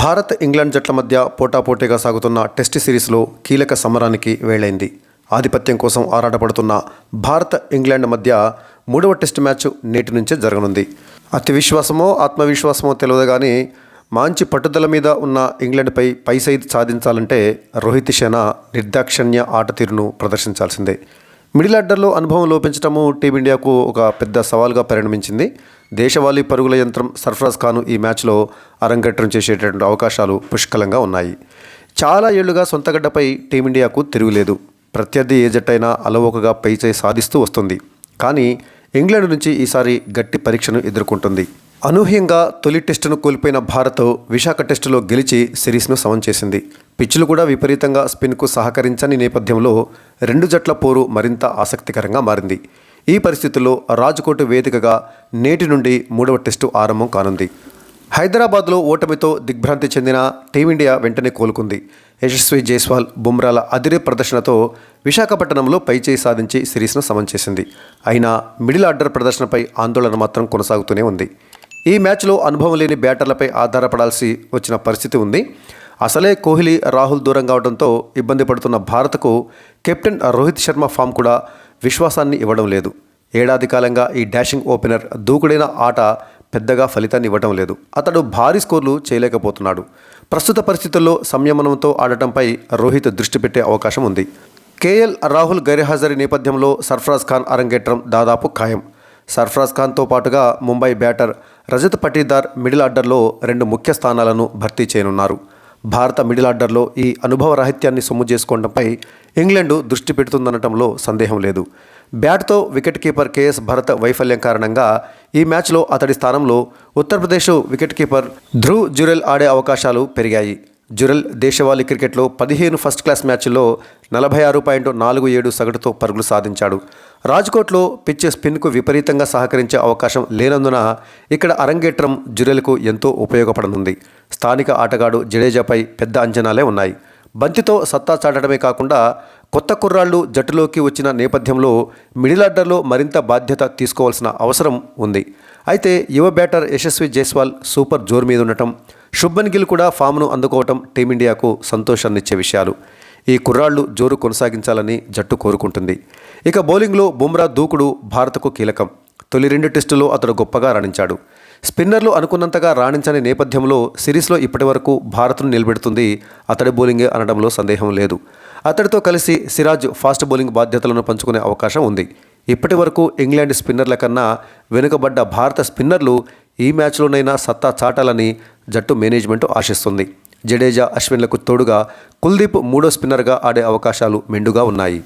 Bharat England జట్ల మధ్య పోటాపోటీగా సాగుతున్న టెస్ట్ సిరీస్లో కీలక సమరానికి వేళైంది ఆధిపత్యం కోసం ఆరాటపడుతున్న భారత్ ఇంగ్లాండ్ మధ్య మూడవ టెస్ట్ మ్యాచ్ నేటి నుంచే జరగనుంది. అతి విశ్వాసమో ఆత్మవిశ్వాసమో తెలియదు కానీ మంచి పట్టుదల మీద ఉన్న ఇంగ్లాండ్పై పైసైద్ సాధించాలంటే రోహిత్ శర్మ నిర్దాక్షణ్య ఆట తీరును ప్రదర్శించాల్సిందే. మిడిల్ ఆర్డర్లో అనుభవం లోపించడము టీమిండియాకు ఒక పెద్ద సవాల్గా పరిణమించింది. దేశవాళీ పరుగుల యంత్రం సర్ఫరాజ్ ఖాన్ ఈ మ్యాచ్లో అరంగేట్రం చేసేటటువంటి అవకాశాలు పుష్కలంగా ఉన్నాయి. చాలా ఏళ్ళుగా సొంతగడ్డపై టీమిండియాకు తిరుగులేదు ప్రత్యర్థి ఏ జట్టైనా అలవోకగా పైచేయి సాధిస్తూ వస్తుంది. కానీ ఇంగ్లాండ్ నుంచి ఈసారి గట్టి పరీక్షను ఎదుర్కొంటుంది. అనూహ్యంగా తొలి టెస్టును కోల్పోయిన భారత్ విశాఖ టెస్టులో గెలిచి సిరీస్ను సమం చేసింది. పిచ్చులు కూడా విపరీతంగా స్పిన్కు సహకరించని నేపథ్యంలో రెండు జట్ల పోరు మరింత ఆసక్తికరంగా మారింది. ఈ పరిస్థితుల్లో రాజ్కోట్ వేదికగా నేటి నుండి మూడవ టెస్టు ఆరంభం కానుంది. హైదరాబాద్లో ఓటమితో దిగ్భ్రాంతి చెందిన టీమిండియా వెంటనే కోలుకుంది. యశస్వి జైస్వాల్ బుమ్రాల అదిరే ప్రదర్శనతో విశాఖపట్నంలో పైచేయి సాధించి సిరీస్ను సమం చేసింది. అయినా మిడిల్ ఆర్డర్ ప్రదర్శనపై ఆందోళన మాత్రం కొనసాగుతూనే ఉంది. ఈ మ్యాచ్లో అనుభవం లేని బ్యాటర్లపై ఆధారపడాల్సి వచ్చిన పరిస్థితి ఉంది. అసలే కోహ్లీ రాహుల్ దూరం కావడంతో ఇబ్బంది పడుతున్న భారత్కు కెప్టెన్ రోహిత్ శర్మ ఫామ్ కూడా విశ్వాసాన్ని ఇవ్వడం లేదు. ఏడాది కాలంగా ఈ డాషింగ్ ఓపెనర్ దూకుడైన ఆట పెద్దగా ఫలితాన్ని ఇవ్వడం లేదు. అతడు భారీ స్కోర్లు చేయలేకపోతున్నాడు. ప్రస్తుత పరిస్థితుల్లో సంయమనంతో ఆడటంపై రోహిత్ దృష్టి పెట్టే అవకాశం ఉంది. కేఎల్ రాహుల్ గైర్హాజరీ నేపథ్యంలో సర్ఫరాజ్ ఖాన్ అరంగేట్రం దాదాపు ఖాయం. సర్ఫరాజ్ ఖాన్తో పాటుగా ముంబై బ్యాటర్ రజత్ పటీదార్ మిడిల్ ఆర్డర్లో రెండు ముఖ్య స్థానాలను భర్తీ చేయనున్నారు. భారత మిడిల్ ఆర్డర్లో ఈ అనుభవ రాహిత్యాన్ని సొమ్ము చేసుకోవడంపై ఇంగ్లాండ్ దృష్టి పెడుతుందనటంలో సందేహం లేదు. బ్యాట్తో వికెట్ కీపర్ కేఎస్ భరత్ వైఫల్యం కారణంగా ఈ మ్యాచ్లో అతడి స్థానంలో ఉత్తరప్రదేశ్ వికెట్ కీపర్ ధ్రువ్ జురెల్ ఆడే అవకాశాలు పెరిగాయి. జురల్ దేశవాళీ క్రికెట్లో పదిహేను ఫస్ట్ క్లాస్ మ్యాచ్ల్లో నలభై ఆరు పాయింట్ నాలుగు ఏడు సగటుతో పరుగులు సాధించాడు. రాజ్కోట్లో పిచ్ స్పిన్కు విపరీతంగా సహకరించే అవకాశం లేనందున ఇక్కడ అరంగేట్రం జురెల్కు ఎంతో ఉపయోగపడనుంది. స్థానిక ఆటగాడు జడేజాపై పెద్ద అంచనాలే ఉన్నాయి. బంతితో సత్తా చాటడమే కాకుండా కొత్త కుర్రాళ్ళు జట్టులోకి వచ్చిన నేపథ్యంలో మిడిల్ ఆర్డర్లో మరింత బాధ్యత తీసుకోవాల్సిన అవసరం ఉంది. అయితే యువ బ్యాటర్ యశస్వి జైస్వాల్ సూపర్ జోరు మీద ఉండటం శుభ్మన్ గిల్ కూడా ఫామ్ను అందుకోవటం టీమిండియాకు సంతోషాన్నిచ్చే విషయాలు. ఈ కుర్రాళ్ళు జోరు కొనసాగించాలని జట్టు కోరుకుంటుంది. ఇక బౌలింగ్లో బుమ్రా దూకుడు భారత్కు కీలకం. తొలి రెండు టెస్టులో అతడు గొప్పగా రాణించాడు. స్పిన్నర్లు అనుకున్నంతగా రాణించని నేపథ్యంలో సిరీస్లో ఇప్పటివరకు భారత్ను నిలబెడుతుంది అతడి బౌలింగే అనడంలో సందేహం లేదు. అతడితో కలిసి సిరాజ్ ఫాస్ట్ బౌలింగ్ బాధ్యతలను పంచుకునే అవకాశం ఉంది. ఇప్పటి వరకు ఇంగ్లాండ్ స్పిన్నర్ల కన్నా వెనుకబడ్డ భారత స్పిన్నర్లు ఈ మ్యాచ్లోనైనా సత్తా చాటాలని జట్టు మేనేజ్మెంట్ ఆశిస్తుంది. జడేజా అశ్విన్లకు తోడుగా కుల్దీప్ మూడో స్పిన్నర్గా ఆడే అవకాశాలు మెండుగా ఉన్నాయి.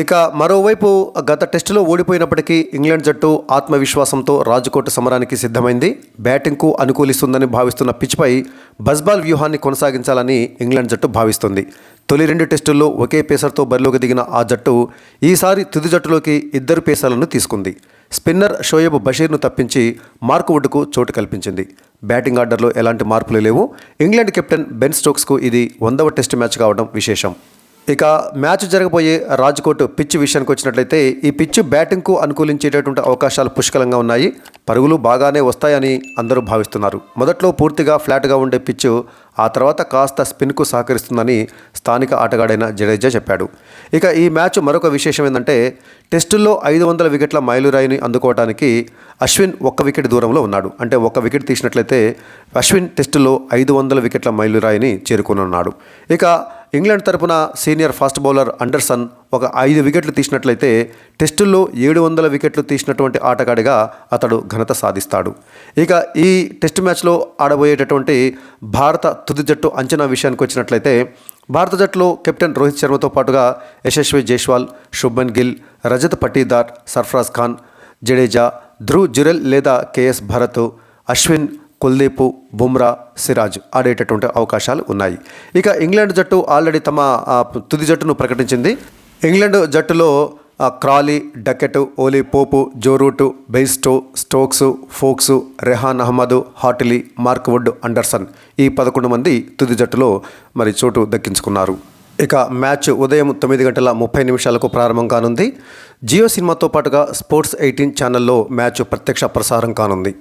ఇక మరోవైపు గత టెస్టులో ఓడిపోయినప్పటికీ ఇంగ్లాండ్ జట్టు ఆత్మవిశ్వాసంతో రాజకోట సమరానికి సిద్ధమైంది. బ్యాటింగ్కు అనుకూలిస్తుందని భావిస్తున్న పిచ్పై బస్బాల్ వ్యూహాన్ని కొనసాగించాలని ఇంగ్లాండ్ జట్టు భావిస్తుంది. తొలి రెండు టెస్టుల్లో ఒకే పేసర్తో బరిలోకి దిగిన ఆ జట్టు ఈసారి తుది జట్టులోకి ఇద్దరు పేసర్లను తీసుకుంది. స్పిన్నర్ షోయబ్ బషీర్ను తప్పించి మార్క్ వుడ్కు చోటు కల్పించింది. బ్యాటింగ్ ఆర్డర్లో ఎలాంటి మార్పులు లేవు. ఇంగ్లాండ్ కెప్టెన్ బెన్ స్టోక్స్కు ఇది వందవ టెస్టు మ్యాచ్ కావడం విశేషం. ఇక మ్యాచ్ జరగబోయే రాజ్కోట్ పిచ్ విషయానికి వచ్చినట్లయితే ఈ పిచ్ బ్యాటింగ్కు అనుకూలించేటటువంటి అవకాశాలు పుష్కలంగా ఉన్నాయి. పరుగులు బాగానే వస్తాయని అందరూ భావిస్తున్నారు. మొదట్లో పూర్తిగా ఫ్లాట్గా ఉండే పిచ్ ఆ తర్వాత కాస్త స్పిన్కు సహకరిస్తుందని స్థానిక ఆటగాడైన జడేజా చెప్పాడు. ఇక ఈ మ్యాచ్ మరొక విశేషం ఏంటంటే టెస్టుల్లో ఐదు వందల వికెట్ల మైలురాయిని అందుకోవడానికి అశ్విన్ ఒక్క వికెట్ దూరంలో ఉన్నాడు. అంటే ఒక్క వికెట్ తీసినట్లయితే అశ్విన్ టెస్టులో ఐదు వందల వికెట్ల మైలురాయిని చేరుకునున్నాడు. ఇక ఇంగ్లాండ్ తరపున సీనియర్ ఫాస్ట్ బౌలర్ అండర్సన్ ఒక ఐదు వికెట్లు తీసినట్లయితే టెస్టుల్లో ఏడు వందల వికెట్లు తీసినటువంటి ఆటగాడిగా అతడు ఘనత సాధిస్తాడు. ఇక ఈ టెస్ట్ మ్యాచ్లో ఆడబోయేటటువంటి భారత తుది జట్టు అంచనా విషయానికి వచ్చినట్లయితే భారత జట్టులో కెప్టెన్ రోహిత్ శర్మతో పాటుగా యశస్వి జైస్వాల్ శుభ్మన్ గిల్ రజత్ పటీదార్ సర్ఫరాజ్ ఖాన్ జడేజా ధ్రువ్ జురెల్ లేదా కేఎస్ భరత్ అశ్విన్ కుల్దీప్ బుమ్రా సిరాజ్ ఆడేటటువంటి అవకాశాలు ఉన్నాయి. ఇక ఇంగ్లాండ్ జట్టు ఆల్రెడీ తమ తుది జట్టును ప్రకటించింది. ఇంగ్లాండ్ జట్టులో Crawley Duckett Ollie Pope Joe Root Bairstow Stokes Foakes Rehan Ahmed Hartley Mark Wood Anderson ఈ పదకొండు మంది తుది జట్టులో మరి చోటు దక్కించుకున్నారు. ఇక మ్యాచ్ ఉదయం తొమ్మిది గంటల ముప్పై నిమిషాలకు ప్రారంభం కానుంది. జియో సినిమాతో పాటుగా స్పోర్ట్స్ ఎయిటీన్ ఛానల్లో మ్యాచ్ ప్రత్యక్ష ప్రసారం కానుంది.